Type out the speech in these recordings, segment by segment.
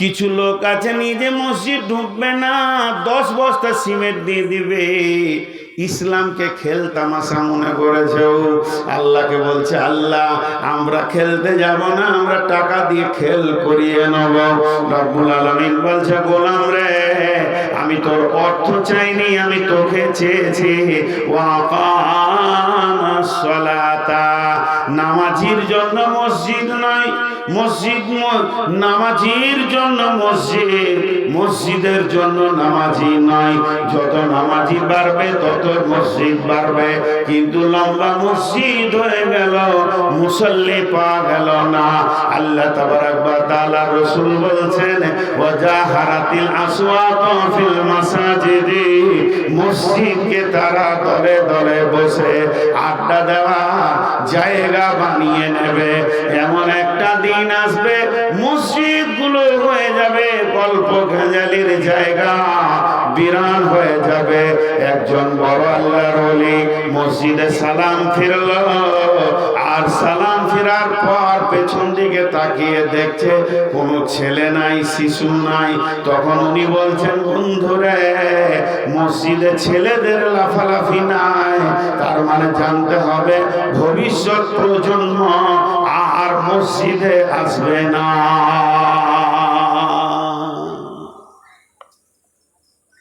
কিছু লোক আছে নিজে মসজিদ ঢুকবে না, দশ বস্তা সিমেন্ট দিয়ে দিবে। ইসলামকে খেল তামাশা মনে করেছে আল্লাহকে বলছে, আল্লাহ, আমরা খেলতে যাব না, আমরা টাকা দিয়ে খেল করিয়ে নেব। রব্বুল আলমিন বলছে, গোলাম রে, আমি তোর অর্থ চাইনি, আমি তোকে চেয়েছি। ওয়াকামাসসালাতা নামাজির জন্য মসজিদ নয় মসজিদ নামাজির জন্য মসজিদ। মসজিদের জন্য নামাজি নয় যত নামাজি বাড়বে, তত মসজিদ বাড়বে। কিন্তু লম্বা মসজিদ হয়ে গেল, মুসল্লি পাওয়া গেল না। আল্লাহ তাবারাক ওয়া তাআলা রাসূল বলছেন, ওয়াজাহারাতিল আসওয়াত ফিল মাসাজিদি। মসজিদকে তারা দলে দলে বসে আড্ডা দেওয়া জায়গা বানিয়ে নেবে। এমন একটা দিন আসবে মসজিদগুলো হয়ে যাবে, গল্প খেজালির জায়গা বিরান হয়ে যাবে। একজন বড় আল্লাহর ওলি মসজিদে সালাম ফিরল, আর সালাম ফেরার পর পেছন দিকে তাকিয়ে দেখছে কোনো ছেলে নাই, শিশু নাই। তখন উনি বলছেন, বন্ধুরে, মসজিদে ছেলেদের লাফালাফি নাই। তার মানে জানতে হবে ভবিষ্যৎ প্রজন্ম আর মসজিদে আসবে না।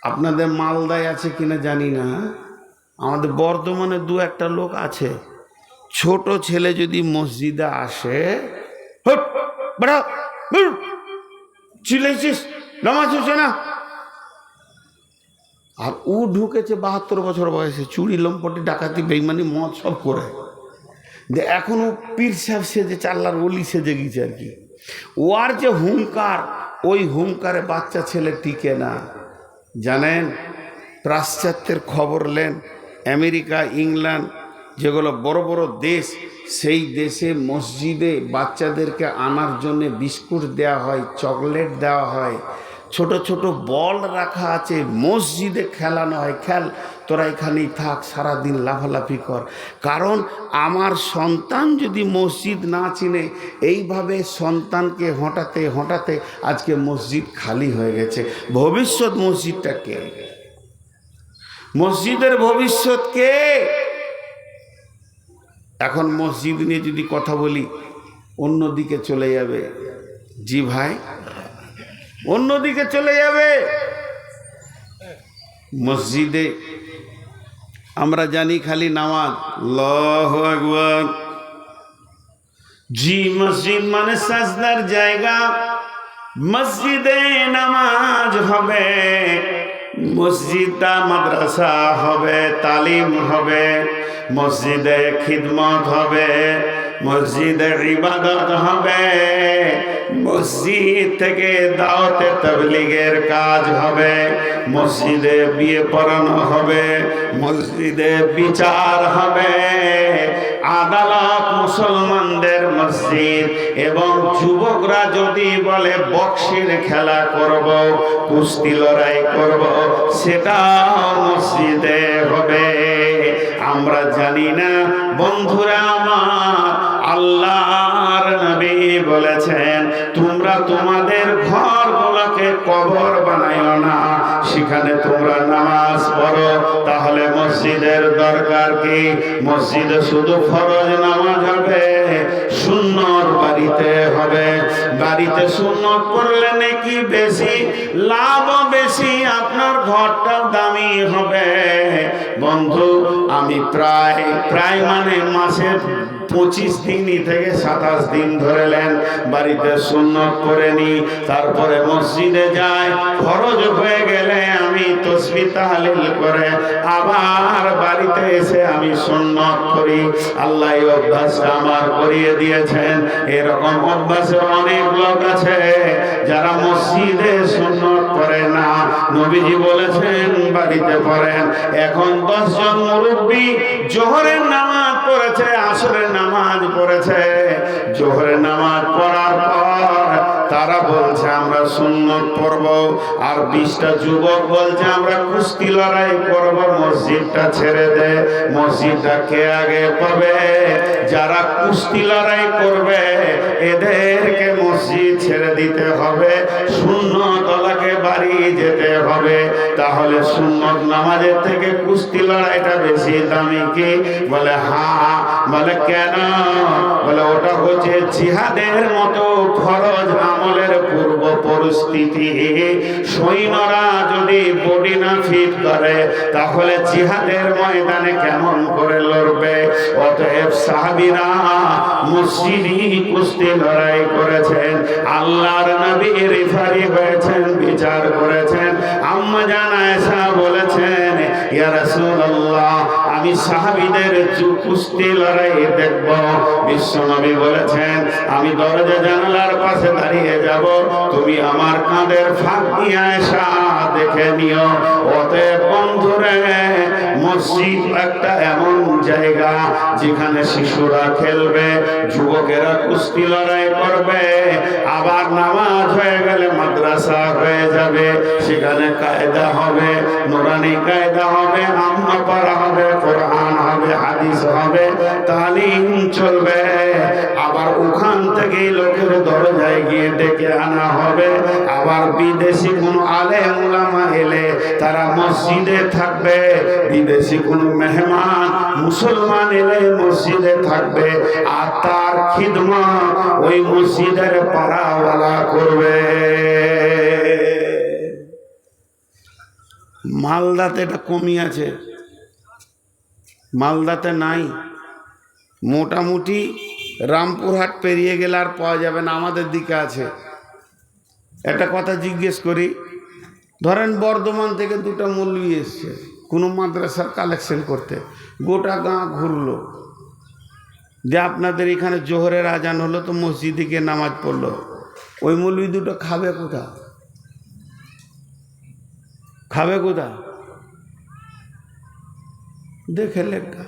আপনাদের মালদায় আছে কিনা জানি না। আমাদের বর্ধমানে দু একটা লোক আছে। ছোট ছেলে যদি মসজিদে আসে "হট, বেড়া, বের, চিলেছিস নামাজ হচ্ছে না? আর ও ঢুকেছে বাহাত্তর বছর বয়সে চুরি লম্পটি ডাকাতি বেইমানি মদ সব করে। যে এখনও পীর সাহেব সেজে চাল্লার অলি সেজে গেছে আর কি। ওর যে হুঙ্কার ওই হুঙ্কারে বাচ্চা ছেলে টিকে না। জানেন? পাশ্চাত্যের খবর লেন, আমেরিকা, ইংল্যান্ড, যেগুলো বড় বড় দেশ, সেই দেশে মসজিদে বাচ্চাদেরকে আনার জন্যে বিস্কুট দেওয়া হয়, চকলেট দেওয়া হয়। ছোট ছোট বল রাখা আছে, মসজিদে খেলানো হয়। খেল তোরা এখানেই থাক, সারাদিন লাফালাফি কর। কারণ আমার সন্তান যদি মসজিদ না চিনে, এইভাবে সন্তানকে হঠাতে হঠাতে আজকে মসজিদ খালি হয়ে গেছে। ভবিষ্যৎ মসজিদটা কে? মসজিদের ভবিষ্যৎ কে? এখন মসজিদ নিয়ে যদি কথা বলি, অন্যদিকে চলে যাবে। জি ভাই, অন্যদিকে চলে যাবে। মসজিদে আমরা জানি খালি নামাজ। লহ আকবর। জি মসজিদ মানে সাজদার জায়গা। মসজিদে নামাজ হবে, মসজিদটা মাদ্রাসা হবে, তালিম হবে, মসজিদে খিদমত হবে মসজিদে ইবাদত হবে। মসজিদ থেকে দাওতে তবলিগের কাজ হবে। মসজিদে বিয়ে পড়ানো হবে। মসজিদে বিচার হবে। আদালত মুসলমানদের মসজিদ এবং যুবকরা যদি বলে, বক্সির খেলা করব, কুস্তি লড়াই করব সেটা মসজিদে হবে। আমরা জানি না, বন্ধুরা আমার আল্লাহর নবী বলেছেন, তোমরা তোমাদের ঘর ঘরগুলোকে কবর বানাইও না। সেখানে তোমরা নামাজ পড়ো। তাহলে মসজিদের দরকার কি? মসজিদে শুধু ফরজ নামাজ হবে, সুন্নত বাড়িতে হবে। বাড়িতে সুন্নত পড়লে নাকি বেশি লাভ বেশি, আপনার ঘরটাও দামি হবে। বন্ধু, আমি প্রায় প্রায় মানে মাসের পঁচিশ দিনই থেকে সাতাশ দিন ধরে নেন বাড়িতে সুন্নত করে নি, তারপরে মসজিদে যাই খরচ হয়ে গেলে আমি তসবি তাহলিল করে আবার বাড়িতে এসে আমি সুন্নত করি। আল্লাহ অভ্যাসটা আমার করিয়ে দিয়েছেন। এরকম অভ্যাসে অনেক লোক আছে যারা মসজিদে সুন্নত করে না। নবীজি বলেছেন, বাড়িতে পড়েন। এখন দশজন মুরব্বী জোহরের নামাজ পড়েছে, আসরের নামাজ পড়েছে। জোহরের নামাজ পড়ার পর তারা বলছে, আমরা সুন্নত পড়ব। আর বিশটা যুবক বলছে, আমরা কুস্তি লড়াই করব, মসজিদটা ছেড়ে দে। মসজিদটা কে আগে পাবে? যারা কুস্তি লড়াই করবে, এদেরকে মসজিদ ছেড়ে দিতে হবে। শূন্য বাড়ি যেতে হবে। তাহলে সুন্নত নামাজের থেকে কুস্তি লড়াইটা বেশি দামি কি? বলে, হা বলে, কেন? বলে, ওটা হচ্ছে জিহাদের মতো ফরজ আমলের পূর্ব পরিস্থিতি সৈন্যরা যদি বডি না ফিট করে, তাহলে জিহাদের ময়দানে কেমন করে লড়বে? অতএব সাহাবিরা মসজিদি কুস্তি লড়াই করেছেন, আল্লাহর নবী রেফারি হয়েছেন, বিচার করেছেন। আম্মা জান আয়েশা বলেছেন, ইয়া রাসূলুল্লাহ আমি সাহাবিদের কুস্তি লড়াই দেখব। বিশ্বনবী বলেছেন, আমি দরজা জানলার পাশে দাঁড়িয়ে যাব। তুমি আমার কাঁধের ফাঁক দিয়ে আয়েশা দেখে নিও। অতএব বন্ধুরে, মসজিদ একটা এমন জায়গা যেখানে শিশুরা খেলবে, যুবকেরা কুস্তি লড়াই করবে, আবার নামাজ হয়ে গেলে মাদ্রাসা হয়ে যাবে, সেখানে কায়দা হবে, নোরানি কায়দা হবে আম্মা পারা হবে, কোরআন হবে, হাদিস হবে, তালিম চলবে, আবার ওখান থেকে লোকের দরজায় গিয়ে ডেকে আনা হবে। আবার বিদেশি কোন আলে উলামা এলে তারা মসজিদে থাকবে। বিদেশি কোন মেহমান, মুসলমান এলে মসজিদে থাকবে। আর তার খিদমা ওই মসজিদের পাড়াওয়ালা করবে। মালদাতে এটা কমই আছে। মালদাতে নাই। মোটামুটি রামপুরহাট পেরিয়ে গেলে আর পাওয়া যাবে না, আমাদের দিকে আছে। একটা কথা জিজ্ঞেস করি, ধরেন বর্ধমান থেকে দুটো মৌলবি এসছে, কোনো মাদ্রাসার কালেকশন করতে, গোটা গাঁ ঘুরলো। যে আপনাদের এখানে জোহরের আজান হলো তো মসজিদে গিয়ে নামাজ পড়ল, ওই মৌলবি দুটো খাবে কোথা খাবে কোথা দেখে লেখা,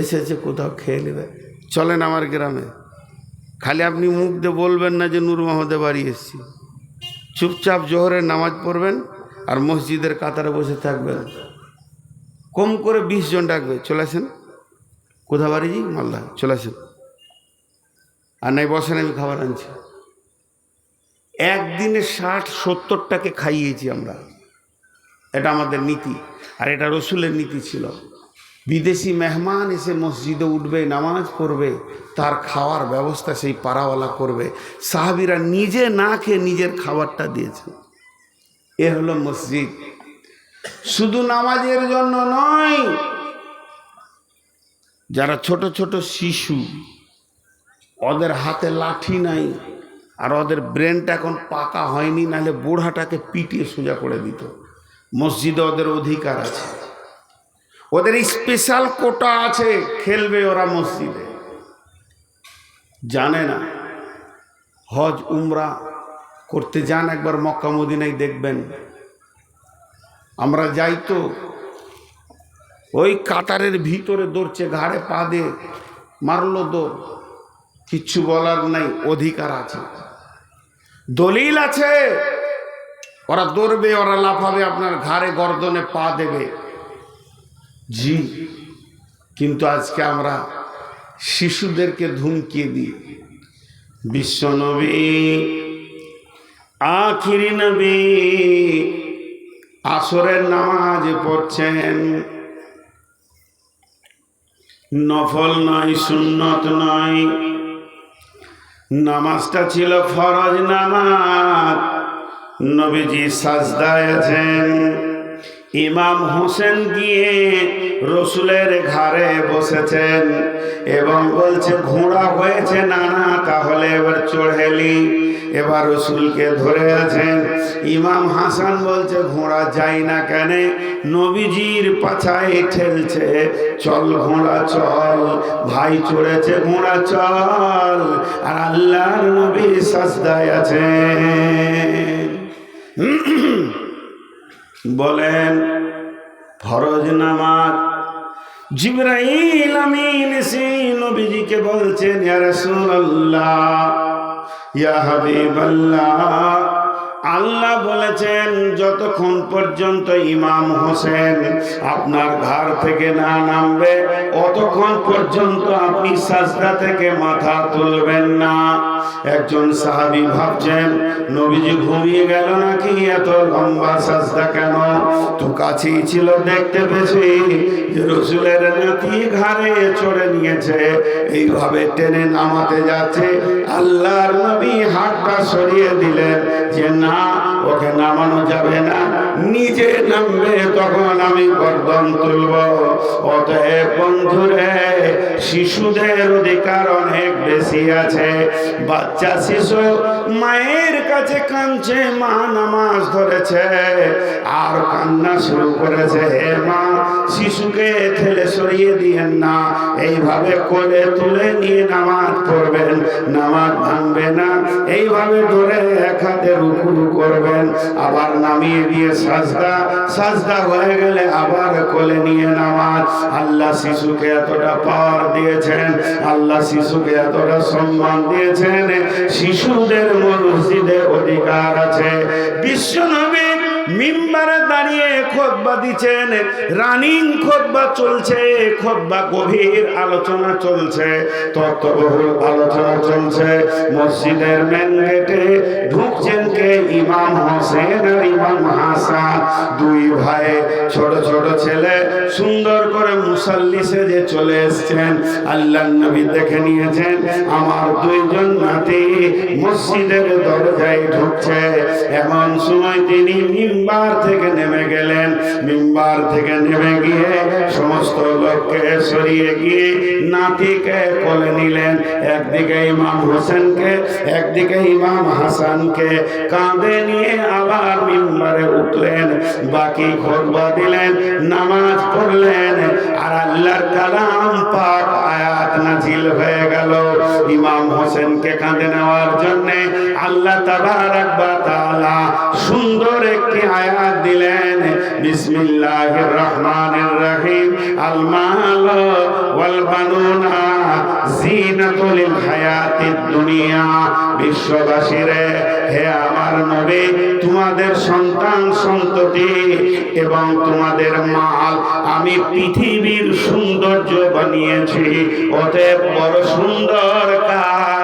এসেছে কোথাও খেয়ে নেবে। চলেন আমার গ্রামে। খালি আপনি মুখ দিয়ে বলবেন না যে নূর মোহাম্মদে বাড়ি এসেছি। চুপচাপ জোহরের নামাজ পড়বেন আর মসজিদের কাতারে বসে থাকবেন। কম করে বিশ জন ডাকবে। চলে আসেন। কোথা বাড়ি জি? মালদা। চলে আসেন। আর নাই, বসেন, আমি খাবার আনছি। একদিনে ষাট, সত্তরটাকে খাইয়েছি আমরা। এটা আমাদের নীতি। আর এটা রসুলের নীতি ছিল। বিদেশি মেহমান এসে মসজিদে উঠবে, নামাজ পড়বে, তার খাওয়ার ব্যবস্থা সেই পাড়াওয়ালা করবে। সাহাবিরা নিজে না খেয়ে নিজের খাবারটা দিয়েছেন। এ হলো মসজিদ। শুধু নামাজের জন্য নয়, যারা ছোট ছোট শিশু, ওদের হাতে লাঠি নাই, আর ওদের ব্রেনটা এখন পাকা হয়নি, নাহলে বুড়াটাকে পিটিয়ে সোজা করে দিত। মসজিদে ওদের অধিকার আছে। ওদের স্পেশাল কোটা আছে, খেলবে ওরা মসজিদে। জানে না। হজ, উমরা করতে যান একবার মক্কা মদিনায় দেখবেন। আমরা যাই তো, ওই কাতারের ভিতরে দৌড়ছে, ঘাড়ে পা দিয়ে মারলো দৌড়। কিচ্ছু বলার নাই, অধিকার আছে। দলিল আছে। ওরা দৌড়বে, ওরা লাফাবে, আপনার ঘাড়ে গর্দনে পা দেবে। জি। কিন্তু আজকে আমরা শিশুদেরকে ধুমকিয়ে দিই। বিশ্বনবী আখিরি নবী, আসরের নামাজ পড়ছেন। নফল নয়, সুন্নত নয়। নামাজটা ছিল ফরজ নামাজ। নবীজি সাজদায় আছেন। ইমাম হোসেন গিয়ে রসুলের ঘাড়ে বসেছেন এবং বলছে, ঘোড়া হয়েছে না না, তাহলে এবার চড়েলি এবার রসুলকে ধরে আছেন। ইমাম হাসান বলছে, ঘোড়া যাই না কেন, নবীজির পাছায় ঠেলছে। চল ঘোড়া, চল, ভাই চড়েছে, ঘোড়া চল, আর আল্লাহর নবী সাজদায় আছেন। বলেন ফরজ নামাজ। জিব্রাইল আমিন এসে নবীজিকে বলছেন ইয়া রাসূলুল্লাহ ইয়া হাবিবাল্লাহ। আল্লাহ বলেছেন, যতক্ষণ পর্যন্ত ইমাম হোসেন আপনার ঘর থেকে না নামবে, অতক্ষণ পর্যন্ত আপনি সাজদা থেকে মাথা তুলবেন না। একজন সাহাবি ভাবছেন, নবীজি ঘুমিয়ে গেল নাকি? এত লম্বা সাজদা কেন? তো কাছেই ছিল দেখতে পেয়েছি যে রসুলের নাতি ঘাড়ে চড়ে নিয়েছে, এইভাবে টেনে নামাতে যাচ্ছে। আল্লাহর নবী হাতটা সরিয়ে দিলেন যে, না ওকে নামানো যাবে না। নিজে নামবে তখন আমি গর্দন তুলব। অতএব বন্ধুরে শিশুদের অধিকার অনেক বেশি আছে। বাচ্চা, শিশু মায়ের কাছে কাঁদছে, মা নামাজ ধরেছে, আর কান্না শুরু করেছে। হে মা, শিশুকে ঠেলে সরিয়ে দিয়েন না। এইভাবে কোলে তুলে নিয়ে নামাজ পড়বেন, নামাজ ভাঙবে না। এইভাবে ধরে এক হাতে রুকু করবেন, আবার নামিয়ে দিয়ে সাজদা সাজদা হয়ে গেলে আবার কোলে নিয়ে নামাজ। আল্লাহ শিশুকে এতটা পাওয়ার দিয়েছেন আল্লাহ শিশুকে এতটা সম্মান দিয়েছেন শিশুদের মসজিদে অধিকার আছে বিশ্ব নবী মিম্বারে দাঁড়িয়ে খোদবা দিচ্ছেন, রানিং খোদবা চলছে, খোদবা গভীর আলোচনা চলছে, তত্ত্ববহুল আলোচনা চলছে। মসজিদের মেন গেটে ঢুকছেন কে? ইমাম হোসেন আর ইমাম হাসান। দুই ভাই ছোট ছোট ছেলে সুন্দর করে মুসাল্লি সেজে চলে এসছেন। আল্লাহ নবী দেখে নিয়েছেন, আমার দুইজন নাতি মসজিদের দরজায় ঢুকছে। এমন সময় তিনি মিম্বার থেকে নেমে গেলেন। মিম্বার থেকে নেমে গিয়ে সমস্ত লোককে সরিয়ে গিয়ে নাতিকে কোলে নিলেন। একদিকে ইমাম হোসেনকে, একদিকে ইমাম হাসানকে। কাঁধে নিয়ে আবার মিম্বারে উঠলেন। বাকি খোদবা দিলেন, নামাজ পড়লেন। আর আল্লাহর কালাম পাক আয়াত নাজিল হয়ে গেল। ইমাম হোসেনকে কাঁধে নেওয়ার জন্য আল্লাহ তাবারাক ওয়া তাআলা সুন্দর একটি আয়াত দিলেন। বিসমিল্লাহির রহমানির রহিম আল মাল ওয়াল বানুনা জিনাতুল হায়াতিদ দুনিয়া। বিশ্ববাসীরে, হে আমার নবী, তোমাদের সন্তান সন্ততি এবং তোমাদের মাল আমি পৃথিবীর সৌন্দর্য বানিয়েছি। অতএব বড় সুন্দর কাজ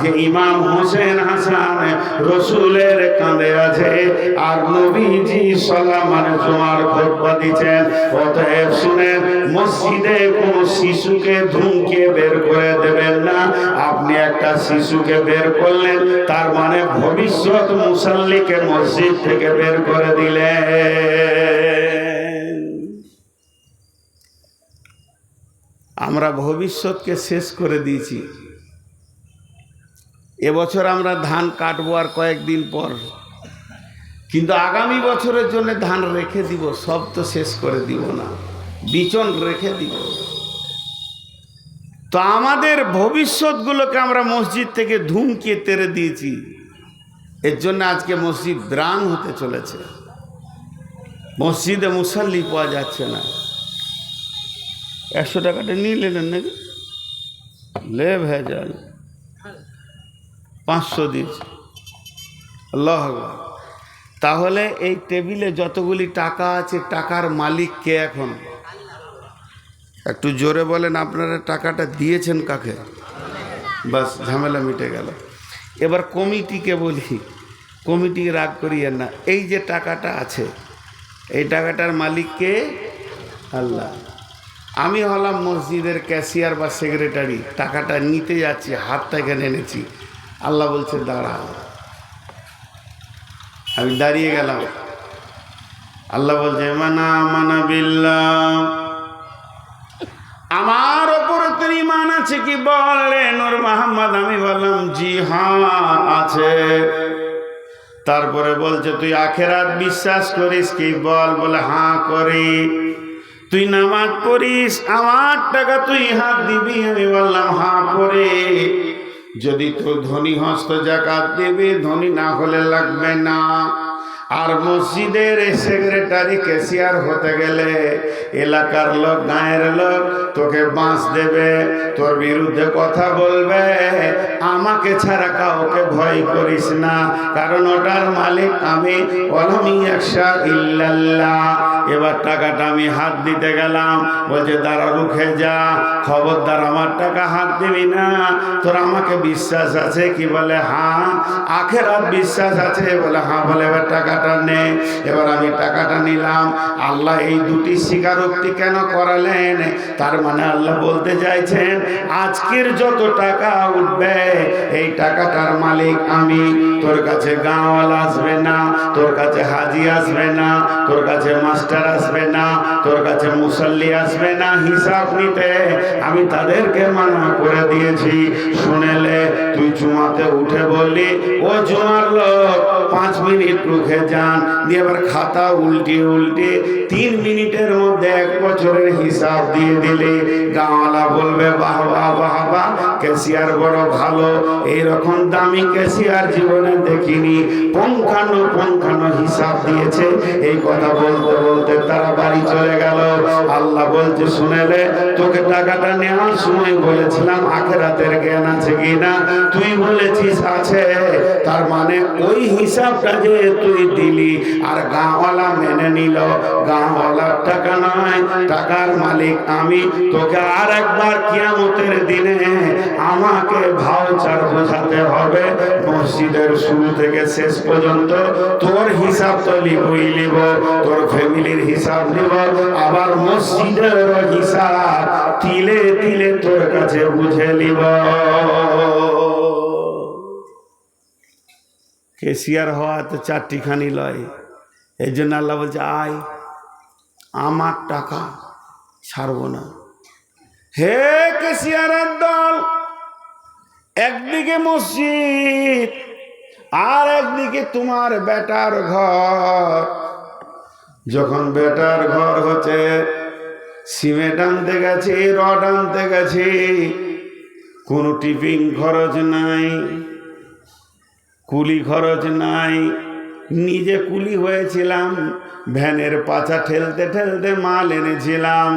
যে ইমাম হোসেন হাসান রসুলের কাঁধে আছে, আর নবীজি সালামান জমার খোদবা দিচ্ছেন। অতএব শুনেন, মসজিদে কোন শিশুকে ধুমকে বের করে দেবেন না। আপনি একটা শিশুকে বের করলেন, তার মানে ভবিষ্যৎ মুসাল্লিকে মসজিদ থেকে বের করে দিলেন। আমরা ভবিষ্যৎকে শেষ করে দিয়েছি। এবছর আমরা ধান কাটবো আর কয়েকদিন পর। কিন্তু আগামী বছরের জন্য ধান রেখে দিব, সব তো শেষ করে দিব না। বিচন রেখে দিব। তো আমাদের ভবিষ্যৎগুলোকে আমরা মসজিদ থেকে ধুমকিয়ে তেরে দিয়েছি। এর জন্য আজকে মসজিদ ব্রান হতে চলেছে। মসজিদে মুসাল্লি পাওয়া যাচ্ছে না। একশো টাকাটা নিয়ে নিলেন নাকি? লে ভেজাল পাঁচশো দিয়েছে আল্লাহ তাহলে এই টেবিলে যতগুলি টাকা আছে, টাকার মালিক কে এখন? একটু জোরে বলেন, আপনারা টাকাটা দিয়েছেন কাকে? বাস, ঝামেলা মিটে গেল। এবার কমিটিকে বলি, কমিটি রাগ করিয়েন না। এই যে টাকাটা আছে, এই টাকাটার মালিককে আল্লাহ। আমি হলাম মসজিদের ক্যাশিয়ার বা সেক্রেটারি, টাকাটা নিতে যাচ্ছি, হাতটা এখানে এনেছি। আল্লাহ বলছে দাঁড়া। আমি দাঁড়িয়ে গেলাম। আল্লাহ বলছে, মানা মানা বিল্লাহ। আমার ওপর তোর ইমান আছে কি বলেন ওর মোহাম্মদ আমি বললাম জি হ্যাঁ আছে। তারপরে বলছে, তুই আখেরাত বিশ্বাস করিস কি বল? বলে, হাঁ, করি। তুই নামাজ পড়িস, আমার টাকা তুই হাত দিবি? আমি বললাম, হাঁ, করে। যদি তো ধনী হস্ত জাকাত দেবে ধনী না হলে লাগবে না। আর মসজিদের সেক্রেটারি ক্যাশিয়ার হতে গেলে এলাকার লোক, গায়ের লোক তোকে বাঁশ দেবে, তোর বিরুদ্ধে কথা বলবে। আমাকে ছাড়া কাউকে ভয় করিস না, কারণ ওটার মালিক আমি অলামি একশা ইল্লাল্লাহ। এবার টাকাটা আমি হাত দিতে গেলাম, বলছে, দাঁড়া রুখে যা, খবরদার, আমার টাকা হাত দিবি না। তোর আমাকে বিশ্বাস আছে? কি বলে হ্যাঁ আখেরাত বিশ্বাস আছে? বলে হ্যাঁ বলে, এবার টাকাটা নে। এবার আমি টাকাটা নিলাম। আল্লাহ এই দুটি স্বীকারোক্তি কেন করালেন? তার মানে আল্লাহ বলতে চাইছেন, আজকের যত টাকা উঠবে, এই টাকাটার মালিক আমি। তোর কাছে গাঁওয়ালা আসবে না, তোর কাছে হাজি আসবে না, তোর কাছে মাস্টার আসবে না, তোর কাছে মুসল্লি আসবে না, হিসাব নিতে। আমি তাদেরকে মানা করে দিয়েছি। শুনেলে তুই জুমাতে উঠে বললি, ও জুমার লোক, পাঁচ মিনিট রুখে যান। দিয়ে আবার খাতা উল্টে উল্টে তিন মিনিটের মধ্যে এক বছরের হিসাব দিয়ে দিলে গাঁওয়ালা বলবে, বাহ বাহ বাহ বাহ, ক্যাশিয়ার বড় ভালো। এইরকম দামি ক্যাশিয়ার জীবনে দেখিনি। পঙ্খানো পঙ্খানো হিসাব দিয়েছে। এই কথা বলতে বলতে তারা বাড়ি চলে গেল। আল্লাহ বলছে শুনেলে তোকে টাকাটা নেওয়ার সময় বলেছিলাম, আখেরাতের জ্ঞান আছে কিনা তুই বলেছিস আছে। তার মানে ওই হিসাবটা যে তুই দিলি, আর গাঁওয়ালা মেনে নিল। গাঁওয়ালার টাকা নয় টাকার মালিক আমি। তোকে আর একবার কিয়ামতের দিনে আমাকে ভাউচার বোঝাতে হবে। মসজিদের শুরু থেকে শেষ পর্যন্ত তোর হিসাব তো লিবই লিব তোর ফ্যামিলির হিসাব নিব। আবার মসজিদের হিসাব তিলে তিলে তোর কাছে বুঝে নিব। কেসিয়ার হওয়া তো চারটিখানি লয়। এই জন্য আল্লাহ বলছে, আয়, আমার টাকা ছাড়বো না। হে কেসিয়ারের দল, একদিকে মসজিদ আর একদিকে তোমার বেটার ঘর। যখন বেটার ঘর হচ্ছে, সিমেন্ট আনতে গেছি, রড আনতে গেছি, কোনো টিফিন খরচ নাই। কুলি খরচ নাই। নিজে কুলি হয়েছিলাম, ভ্যানের পাছা ঠেলতে ঠেলতে মাল এনেছিলাম।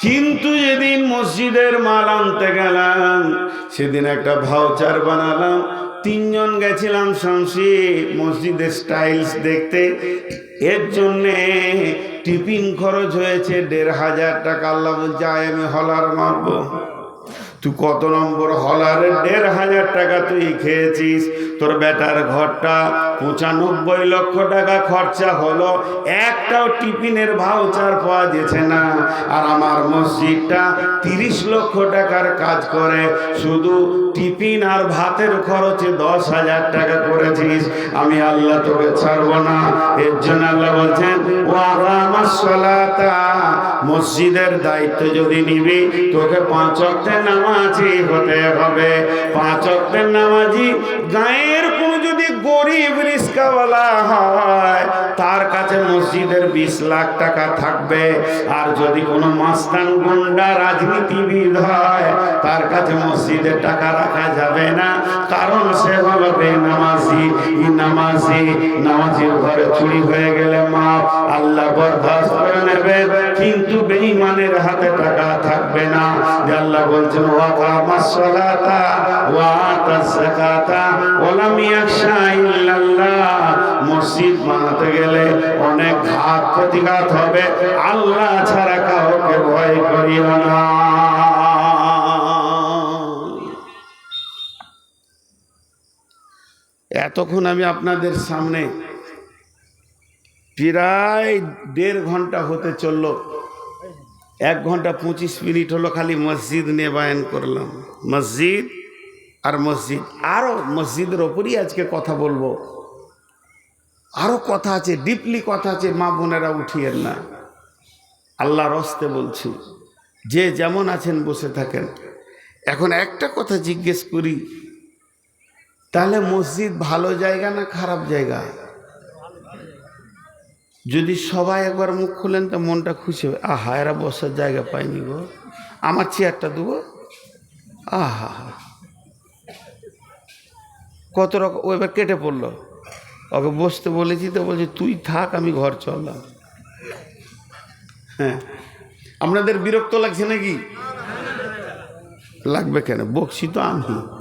কিন্তু যেদিন মসজিদের মাল আনতে গেলাম, সেদিন একটা ভাউচার বানালাম। তিনজন গেছিলাম শামসি, মসজিদের স্টাইলস দেখতে। এর জন্যে টিফিন খরচ হয়েছে দেড় হাজার টাকা। আল্লাহ বলছে, আয় আমি হলার মাপবো। তুই কত নম্বর হলারে? দেড় হাজার টাকা তুই খেয়েছিস। তোর বেটার ঘরটা পঁচানব্বই লক্ষ টাকা খরচা হলো, একটাও টিফিনের ভাউচার পাওয়া যেছে না। আর আমার মসজিদটা তিরিশ লক্ষ টাকার কাজ করে, শুধু টিফিন আর ভাতের খরচে দশ হাজার টাকা করেছিস। আমি আল্লাহ তোকে ছাড়বো না। এর জন্য আল্লাহ বলছেন ও সলাতা। মসজিদের দায়িত্ব যদি নিবি, তোকে পাঁচ অক্টের নামাজি হতে হবে। পাঁচ অক্টের নামাজি যদি গরিব রিস্কাওয়ালা হয়, তার কাছে মসজিদের বিশ লাখ টাকা থাকবে। আর যদি কোনো মাস্তান গুন্ডা রাজনীতিবিদ হয় তার কাছে মসজিদের টাকা রাখা যাবে না। কারণ সে হলো বেনামাজি। নামাজি, নামাজির ঘরে চুরি হয়ে গেলে মা আল্লাহ বরদাস্ত করে নেবে। কিন্তু বেঈমানের হাতে টাকা থাকবে না। যে আল্লাহ বলছেন ওয়াকামাস সালাতা ওয়া আতাজ যাকাতা ওয়া লাম ইয়াখশা ইল্লাল্লাহ মসজিদ বানাতে গেলে অনেক ঘাত প্রতিঘাত হবে। আল্লাহ ছাড়া কাউকে ভয় করিও না। এতক্ষণ আমি আপনাদের সামনে প্রায় দেড় ঘণ্টা হতে চলল। এক ঘণ্টা পঁচিশ মিনিট হলো খালি মসজিদ নিয়ে বায়ন করলাম। মসজিদ আর মসজিদ। আরও মসজিদের ওপরই আজকে কথা বলব। আরও কথা আছে ডিপলি কথা আছে, মা বোনেরা উঠিয়েন না। আল্লাহর হস্তে বলছি, যে যেমন আছেন বসে থাকেন। এখন একটা কথা জিজ্ঞেস করি তাহলে মসজিদ ভালো জায়গা না খারাপ জায়গা? যদি সবাই একবার মুখ খুলেন তো মনটা খুশি হবে। আহা, এরা বসার জায়গা পাইনি গো। আমার চেয়ারটা দেবো আহা কত রকম ও এবার কেটে পড়ল। ওকে বসতে বলেছি তো বলছে, তুই থাক, আমি ঘর চললাম। হ্যাঁ। আপনাদের বিরক্ত লাগছে নাকি? লাগবে কেন? বকছি তো আমি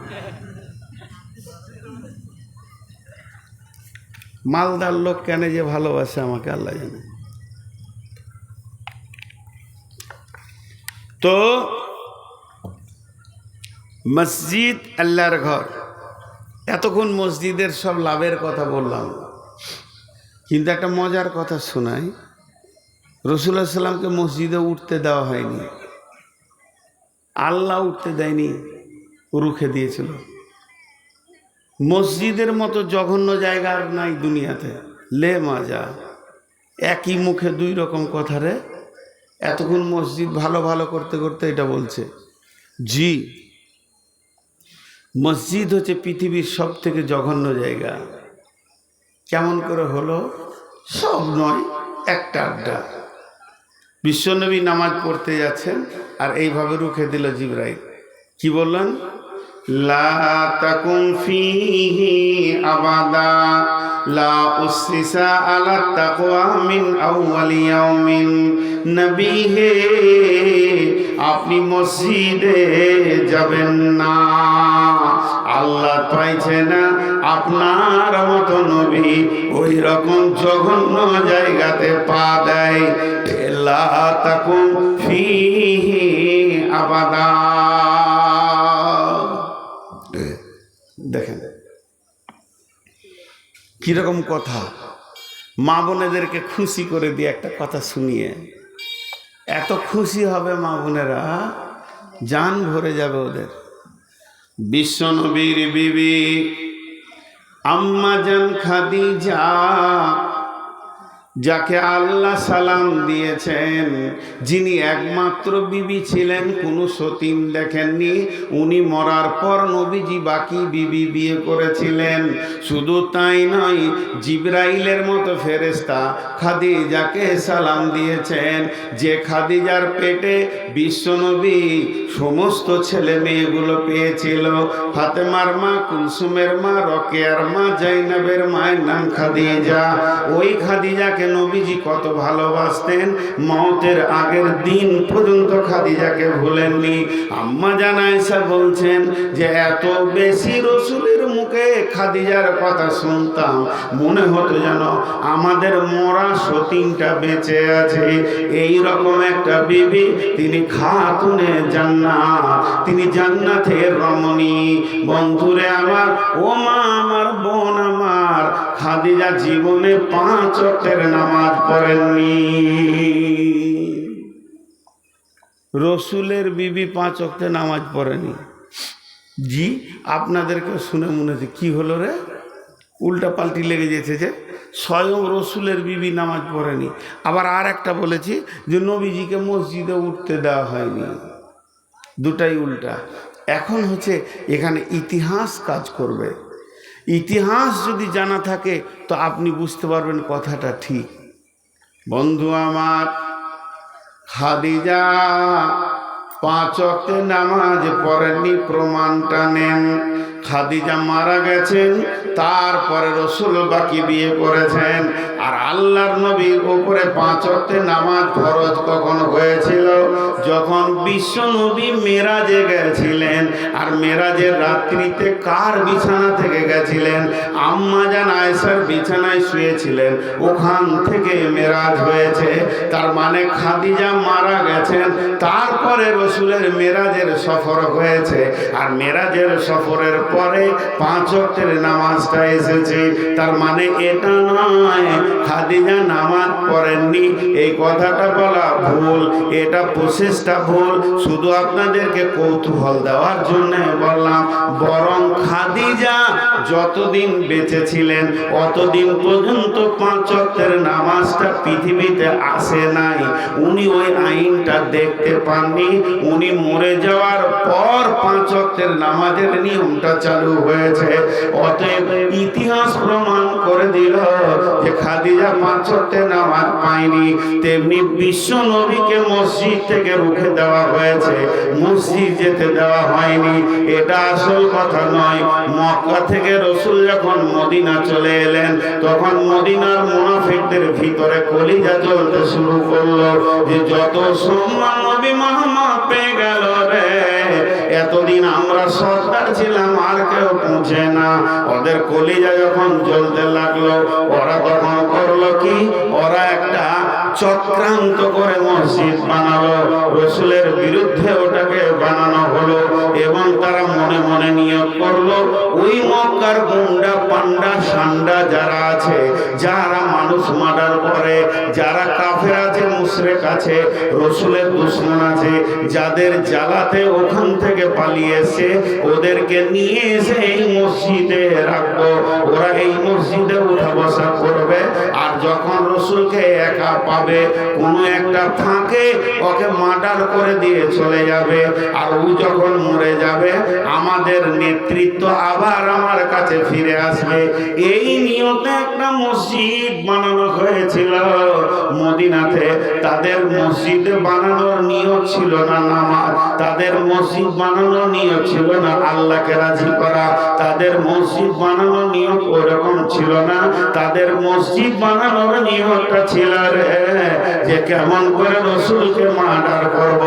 মালদার লোক কেন যে ভালোবাসে আমাকে, আল্লাহ জানে। তো মসজিদ আল্লাহর ঘর। এতক্ষণ মসজিদের সব লাভের কথা বললাম। কিন্তু একটা মজার কথা শোনাই। রসুল্লাহ সাল্লামকে মসজিদে উঠতে দেওয়া হয়নি। আল্লাহ উঠতে দেয়নি, রুখে দিয়েছিল। মসজিদের মতো জঘন্য জায়গা আর নাই দুনিয়াতে। লে মাজা। একই মুখে দুই রকম কথা রে। এতক্ষণ মসজিদ ভালো ভালো করতে করতে এটা বলছে। জি। মসজিদ হচ্ছে পৃথিবীর সব থেকে জঘন্য জায়গা। কেমন করে হলো? সব নয়, একটা আড্ডা। বিশ্বনবী নামাজ পড়তে যাচ্ছেন আর এইভাবে রুখে দিল জিব্রাইল। কি বললেন? আপনি মসজিদে যাবেন না। আল্লাহ পাইছে না আপনার মতো নবী ওই রকম জঘন্য জায়গাতে পা দেয়। লা তাকুম ফিহি আবাদা দেখেন কীরকম কথা? মা বোনেদেরকে খুশি করে দিয়ে একটা কথা শুনিয়ে। এত খুশি হবে মা বোনেরা, যান ভরে যাবে ওদের। বিশ্বনবীর বিবি, আম্মা জান খাদিজা যাকে আল্লাহ সালাম দিয়েছেন, যিনি একমাত্র বিবি ছিলেন, কোনো সতীন দেখেননি। উনি মরার পর নবীজি বাকি বিবি বিয়ে করেছিলেন। শুধু তাই নয়, জিব্রাইলের মতো ফেরেস্তা খাদিজাকে সালাম দিয়েছেন। যে খাদিজার পেটে বিশ্বনবী সমস্ত ছেলে মেয়েগুলো পেয়েছিল। ফাতেমার মা, কুলসুমের মা, রকেয়ার মা, জাইনাবের মায়ের নাম খাদিজা। ওই খাদিজাকে নবীজি কত ভালোবাসতেন, মতের আগের দিন পর্যন্ত খাদিজাকে ভুলেননি। আম্মা জানাইসা বলছেন যে, এত বেশি রসুলের মুখে খাদিজার কথা শুনতাম। মনে হতো যেন আমাদের মরা সতীনটা বেঁচে আছে। এই রকম একটা বিবি তিনি খাতুনে জান্নাত, তিনি জান্নাতের রমণী। বন্ধুরে আমার, ও মা, আমার বোন, আমার খাদিজা জীবনে পাঁচ অক্টের নামাজ পড়েননি। রসুলের বিবি পাঁচ অক্টে নামাজ পড়েনি। জি, আপনাদেরকে শুনে মনে হচ্ছে, কী হলো রে? উল্টা পাল্টি লেগে যেতে যে স্বয়ং রসুলের বিবি নামাজ পড়েনি। আবার আর একটা বলেছি যে নবীজিকে মসজিদে উঠতে দেওয়া হয়নি। দুটাই উল্টা। এখন হচ্ছে এখানে ইতিহাস কাজ করবে। ইতিহাস যদি জানা থাকে, তো আপনি বুঝতে পারবেন কথাটা ঠিক। বন্ধু আমার, খাদিজা, পাঁচ নামাজ পড়েননি, প্রমাণটা নেন। খাদিজা মারা গেছেন, তারপরে রসুল বাকি বিয়ে করেছেন। আর আল্লাহর নবীর উপরে পাঁচ অক্টে নামাজ ফরজ কখন হয়েছিল? যখন বিশ্ব নবী মেরাজে গেছিলেন। আর মেরাজের রাত্রিতে কার বিছানা থেকে গেছিলেন? আম্মা আয়েশার বিছানায় শুয়েছিলেন। ওখান থেকে মেরাজ হয়েছে। তার মানে খাদিজা মারা গেছেন, তারপরে রসুলের মেরাজের সফর হয়েছে। আর মেরাজের সফরের পরে পাঁচ অক্টের নামাজটা এসেছে। তার মানে এটা নয়, খাদিজা নামাজ পড়েননি। এই কথাটা বলা ভুল, এটা প্রসেসটা ভুল। শুধু আপনাদেরকে কৌতূহল দেওয়ার জন্য বললাম, বরং খাদিজা যতদিন বেঁচে ছিলেন অতদিন পর্যন্ত পাঁচ অক্টের নামাজটা পৃথিবীতে আসে নাই। উনি ওই আইনটা দেখতে পাননি, উনি মরে যাওয়ার পর পাঁচ অক্টের নামাজের নিয়মটা চালু হয়েছে। অতএব ইতিহাস প্রমাণ করে দিল যে খাদিজা পাঁচ ছটে নামাজ পায়নি। তেমনি বিশ্ব নবীকে মসজিদ থেকে রুখে দেওয়া হয়েছে। মসজিদ যেতে দেওয়া হয়নি। এটা আসল কথা নয়। মক্কা থেকে রসুল যখন মদিনা চলে এলেন, তখন মদিনার মুনাফিকদের ভিতরে কলিজা জ্বলতে শুরু করল। যে যত সম্মান নবী মোহাম্মদ পেয়ে গেল এতদিন আমরা সরকার ছিলাম, আর কেউ পৌঁছে না। ওদের কলিজা যখন জ্বলতে লাগল, ওরা তখন করল কি? ওরা একটা চক্রান্ত করে মসজিদ বানালো। রসুলের বিরুদ্ধে ওটাকে বানানো হলো এবং তারা মনে মনে নিয়োগ করল। ওই মক্কার গুন্ডা, পান্ডা, সান্ডা যারা আছে, যারা মানুষ মার্ডার করে, যারা কাফের আছে, মুশরেক আছে, রসুলের দুশ্মন আছে, যাদের জ্বালাতে ওখান থেকে পালিয়ে এসে ওদেরকে নিয়ে এসে এই মসজিদে রাখব। ওরা এই মসজিদে উঠা বসা করবে আর যখন রসুলকে একা পাবে, কোনো একটা ফাঁকে ওকে মার্ডার করে দিয়ে চলে যাবে। আর ও যখন মরে যাবে, আমাদের নেতৃত্ব আবার আমার কাছে ফিরে আসবে। এই নিয়তে একটা মসজিদ বানানো হয়েছিল। মদিনাতে তাদের মসজিদ বানানোর নিয়ত ছিল না নামাজ। তাদের মসজিদ বানানোর নিয়ত ছিল না আল্লাহকে রাজি করা। তাদের মসজিদ বানানোর নিয়ত ওরকম ছিল না। তাদের মসজিদ বানানোর নিয়তটা ছিল রে, যে কেমন করে রসুলকে মার্ডার করব।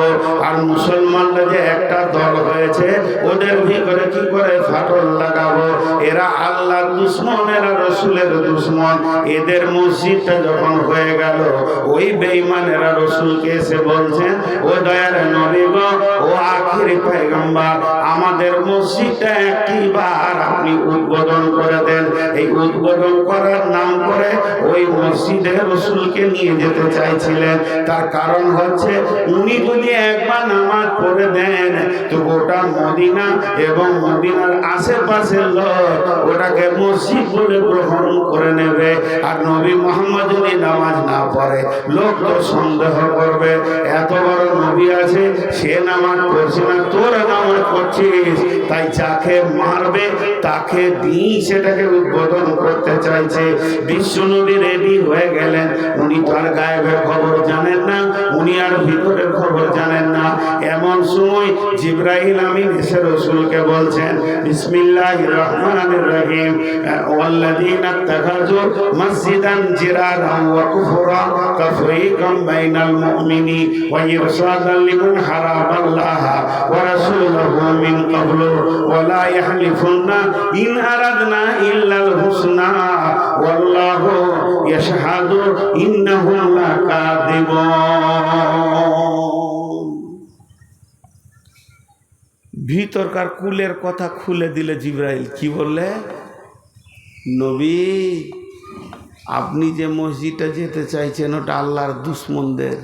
আর মুসলমানরা যে একটা দল হয়েছে, ওদের ভিতরে কি করে ফাটল লাগাবো এরা আল্লাহর দুশ্মন এরা রসুলের দুশ্মন। এদের মসজিদটা যখন হয়ে গেল, ওই বেঈমানেরা রসুলকে এসে বলছেন, ও দয়ার নবী গো, ও আখিরি পয়গম্বর, আমাদের মসজিদটা একটিবার আপনি উদ্বোধন করে দেন। এই উদ্বোধন করার নাম করে ওই মসজিদে রসুলকে নিয়ে যেতে চাইছিলেন। তার কারণ হচ্ছে, উনি যদি একবার নামাজ পড়ে দেন, তো গোটা মদিনা এবং মদিনার লোক ওটাকে মসজিদ বলে গ্রহণ করে নেবে। আর নবী মোহাম্মদ যদি নামাজ না পড়ে, লোক তো সন্দেহ করবে। এত বড় নবী আছে, সে নামাজ পড়ছে না, তোর নামাজ পড়ছিস। তাই যাকে মারবে, তাকে দিই সেটাকে উদ্বোধন করতে চাইছে বিশ্ব নবী রেডি হয়ে গেলেন উনি তো আর গায়েবের খবর জানেন না উনি আর ভিতরের খবর জানেন না এমন সময় জিব্রাহিল আমিন এসে রসুলকে বলছেন বিসমিল্লাহ রহমান রহিম والذين اتخذوا مسجدا جرارا وكفرا تفريقا بين المؤمنين وإرشادا لمن حرم الله ورسوله من قبل ولا يحلفن إن أردنا إلا الحسنى والله يشهد إنهم لكاذبون ভিতরকার কুলের কথা খুলে দিলে জিব্রাইল কি বললে নবী আপনি যে মসজিদটা যেতে চাইছেন ওটা আল্লাহর দুশ্মনদের